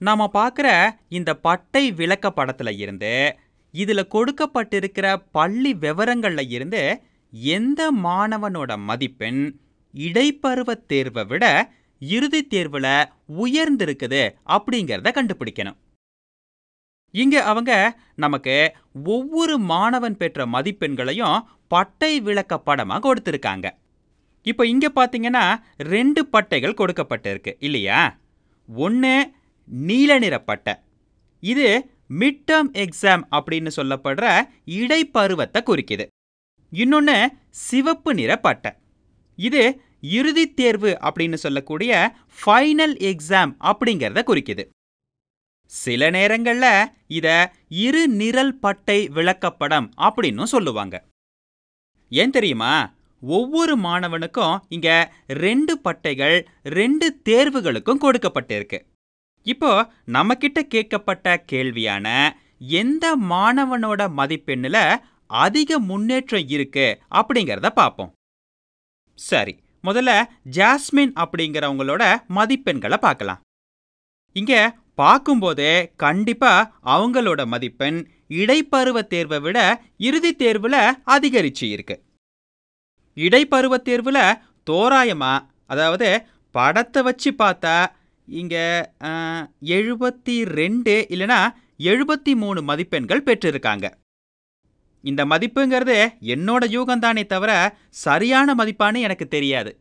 நாம பார்க்குற இந்த பட்டை விளக்க படத்துல இருந்து இதில் கொடுக்கப்பட்டிருக்கிற பள்ளி விவரங்கள்ல இருந்து எந்த மாணவனோட மதிப்பெண் இடைப்பருவ தேர்வை விட இறுதி தேர்வில் உயர்ந்திருக்குது அப்படிங்கிறத கண்டுபிடிக்கணும். இங்க அவங்க நமக்கு ஒவ்வொரு மாணவன் பெற்ற மதிப்பெண்களையும் பட்டை விளக்க படமாக கொடுத்துருக்காங்க. இப்போ இங்கே பார்த்தீங்கன்னா ரெண்டு பட்டைகள் கொடுக்கப்பட்டிருக்கு இல்லையா? ஒன்று நீல நிற பட்டை. இது மிட் டேர்ம் எக்ஸாம் அப்படின்னு சொல்லப்படுற இடைப்பருவத்தை குறிக்குது. இன்னொன்று சிவப்பு நிற பட்டை. இது இறுதி தேர்வு அப்படின்னு சொல்லக்கூடிய ஃபைனல் எக்ஸாம் அப்படிங்கிறத குறிக்குது. சில நேரங்களில் இத இரு நிரல் பட்டை விளக்கப்படம் அப்படின்னும் சொல்லுவாங்க. ஏன் தெரியுமா? ஒவ்வொரு மாணவனுக்கும் இங்க ரெண்டு பட்டைகள் ரெண்டு தேர்வுகளுக்கும் கொடுக்கப்பட்டிருக்கு. இப்போ நம்மக்கிட்ட கேட்கப்பட்ட கேள்வியான எந்த மாணவனோட மதிப்பெண்ணில் அதிக முன்னேற்றம் இருக்கு அப்படிங்கிறத பார்ப்போம் சரி முதல்ல ஜாஸ்மின் அப்படிங்கிறவங்களோட மதிப்பெண்களை பார்க்கலாம் இங்க பார்க்கும்போதே கண்டிப்பா அவங்களோட மதிப்பெண் இடைப்பருவ தேர்வை விட இறுதி தேர்வுல அதிகரிச்சு இருக்கு. இடைப்பருவ தேர்வுல தோராயமா அதாவது படத்தை வச்சு பார்த்தா இங்க எழுபத்தி ரெண்டு இல்லைனா எழுபத்தி மூணு மதிப்பெண்கள் பெற்றிருக்காங்க. இந்த மதிப்புங்கிறது என்னோட யூகம்தானே தவிர சரியான மதிப்பான்னு எனக்கு தெரியாது.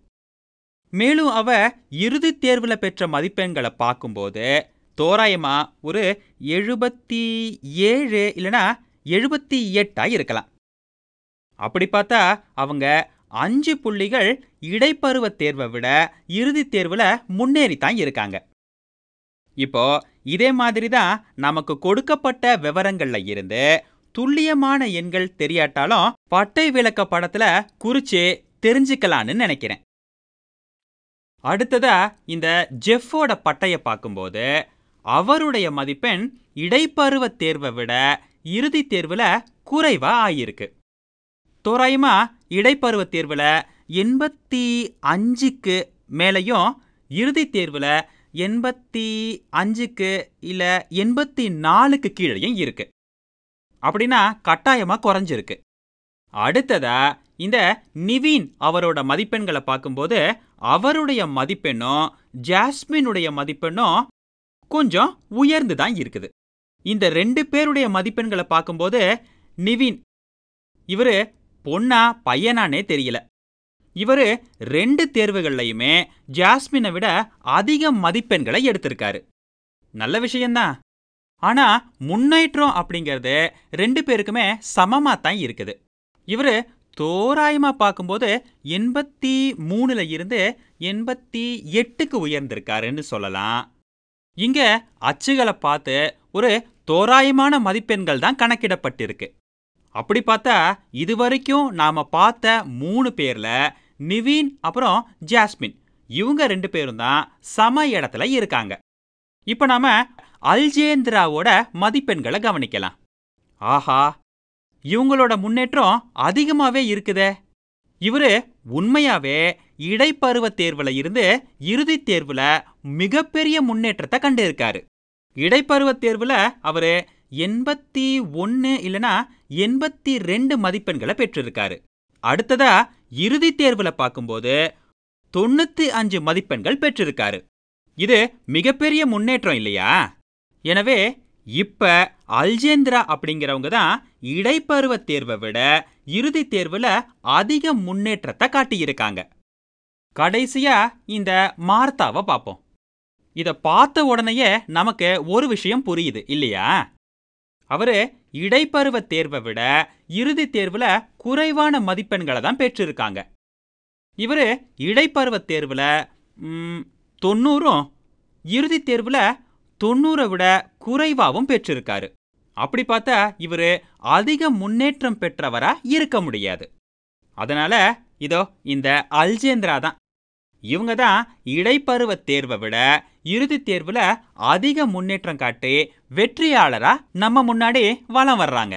மேலும் அவ இறுதி தேர்வுல பெற்ற மதிப்பெண்களை பார்க்கும்போது தோராயமா ஒரு எழுபத்தி ஏழு இல்லைனா எழுபத்தி எட்டாக இருக்கலாம். அப்படி பார்த்தா அவங்க அஞ்சு புள்ளிகள் இடைப்பருவ தேர்வை விட இறுதித் தேர்வுல முன்னேறித்தான் இருக்காங்க. இப்போ இதே மாதிரி தான் நமக்கு கொடுக்கப்பட்ட விவரங்கள்ல இருந்து துல்லியமான எண்கள் தெரியாட்டாலும் பட்டை விளக்க படத்துல குறிச்சு தெரிஞ்சுக்கலான்னு நினைக்கிறேன். அடுத்ததா இந்த ஜெஃபோட பட்டையை பார்க்கும்போது அவருடைய மதிப்பெண் இடைப்பருவ தேர்வை விட இறுதி தேர்வுல குறைவா ஆகியிருக்கு தோராயமா இடைப்பருவ தேர்வில் எண்பத்தி அஞ்சுக்கு மேலேயும் இறுதி தேர்வுல எண்பத்தி அஞ்சுக்கு இல்ல எண்பத்தி நாலுக்கு கீழேயும் இருக்கு. அப்படின்னா கட்டாயமா குறைஞ்சிருக்கு. அடுத்ததா இந்த நிவீன் அவரோட மதிப்பெண்களை பார்க்கும்போது அவருடைய மதிப்பெண்ணும் ஜாஸ்மினுடைய மதிப்பெண்ணும் கொஞ்சம் உயர்ந்து தான் இருக்குது. இந்த ரெண்டு பேருடைய மதிப்பெண்களை பார்க்கும்போது நிவின் இவரு பொண்ணா பையனானே தெரியல. இவரு ரெண்டு தேர்வுகள்லையுமே ஜாஸ்மினை விட அதிக மதிப்பெண்களை எடுத்திருக்காரு. நல்ல விஷயம்தான் ஆனா முன்னேற்றம் அப்படிங்கிறது ரெண்டு பேருக்குமே சமமா தான் இருக்குது. இவரு தோராயமா பார்க்கும்போது எண்பத்தி மூணுல இருந்து எண்பத்தி எட்டுக்கு உயர்ந்திருக்காருன்னு சொல்லலாம். இங்க அச்சுகளை பார்த்து ஒரு தோராயமான மதிப்பெண்கள் தான் கணக்கிடப்பட்டிருக்கு. அப்படி பார்த்தா இதுவரைக்கும் நாம பார்த்த மூணு பேர்ல நிவீன் அப்புறம் ஜாஸ்மின். இவங்க ரெண்டு பேரும் தான் சம இடத்துல இருக்காங்க. இப்போ நாம அல்ஜேந்திராவோட மதிப்பெண்களை கவனிக்கலாம். ஆஹா இவங்களோட முன்னேற்றம் அதிகமாவே இருக்குதே. இவரு உண்மையாவே இடைப்பருவ தேர்வுல இருந்து இறுதித் தேர்வுல மிகப்பெரிய முன்னேற்றத்தை கண்டிருக்காரு. இடைப்பருவ தேர்வுல அவரு எண்பத்தி ஒன்று இல்லனா எண்பத்தி ரெண்டு மதிப்பெண்களை பெற்றிருக்காரு. அடுத்ததா இறுதி தேர்வுல பார்க்கும்போது தொண்ணூத்தி அஞ்சு மதிப்பெண்கள் பெற்றிருக்காரு. இது மிகப்பெரிய முன்னேற்றம் இல்லையா? எனவே இப்ப அல்ஜேந்திரா அப்படிங்கிறவங்க தான் இடைப்பருவ தேர்வை விட இறுதி தேர்வுல அதிக முன்னேற்றத்தை காட்டியிருக்காங்க. கடைசியா இந்த மார்த்தாவை பார்ப்போம். இத பார்த்த உடனேயே நமக்கு ஒரு விஷயம் புரியுது இல்லையா? அவரு இடைப்பருவ தேர்வை விட இறுதி தேர்வுல குறைவான மதிப்பெண்களை தான் பெற்றிருக்காங்க. இவரு இடைப்பருவ தேர்வுல தொண்ணூறும் இறுதி தேர்வுல தொண்ணூறை விட குறைவாகவும் பெற்றிருக்காரு. அப்படி பார்த்தா இவரு அதிக முன்னேற்றம் பெற்றவரா இருக்க முடியாது. அதனால இதோ இந்த அல்ஜேந்திரா தான் இவங்க தான் இடைப்பருவ தேர்வை விட இறுதி தேர்வுல அதிக முன்னேற்றம் காட்டி வெற்றியாளரா நம்ம முன்னாடி வலம் வர்றாங்க.